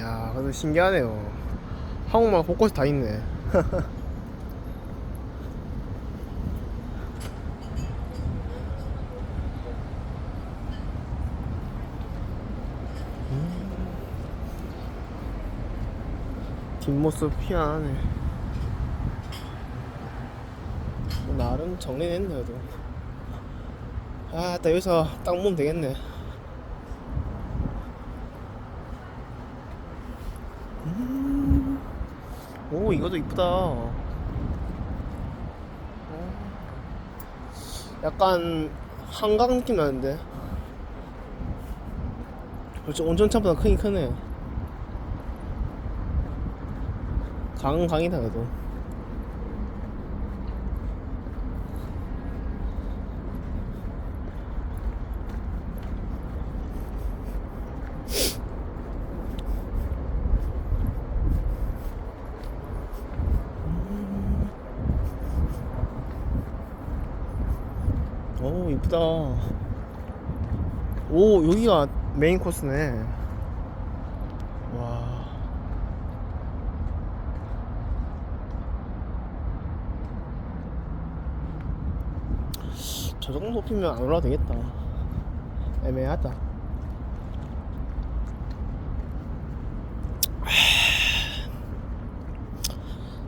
야, 그래도 신기하네요. 한국말 곳곳에 다 있네. 뒷모습 희한하네. 뭐 나름 정리됐네, 그래도. 아, 딱 여기서 딱 모으면 되겠네. 음. 오, 이것도 이쁘다. 어. 약간 한강 느낌 나는데. 그렇죠, 온천차보다 크긴 크네. 강은 강이다, 그래도. 오 이쁘다. 오 여기가 메인 코스네. 와. 저 정도 높이면 안 올라도 되겠다. 애매하다.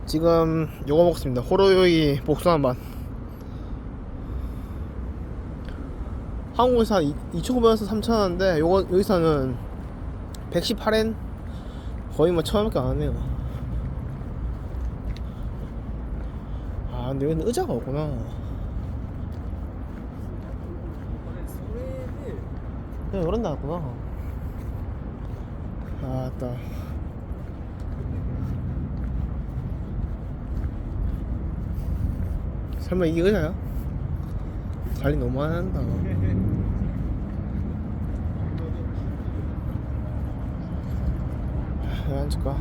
지금 요거 먹습니다. 호로요이 복숭아 맛 한국에서 한 2,900원에서 3,000원인데 요거 여기서는 118엔 거의 뭐 천원밖에 안 하네요. 아 근데 여기는 의자가 없구나. 그냥 이런 데 왔구나. 아따. 설마 이게 의자야? 관리 너무 안 한다. 왜 앉을까?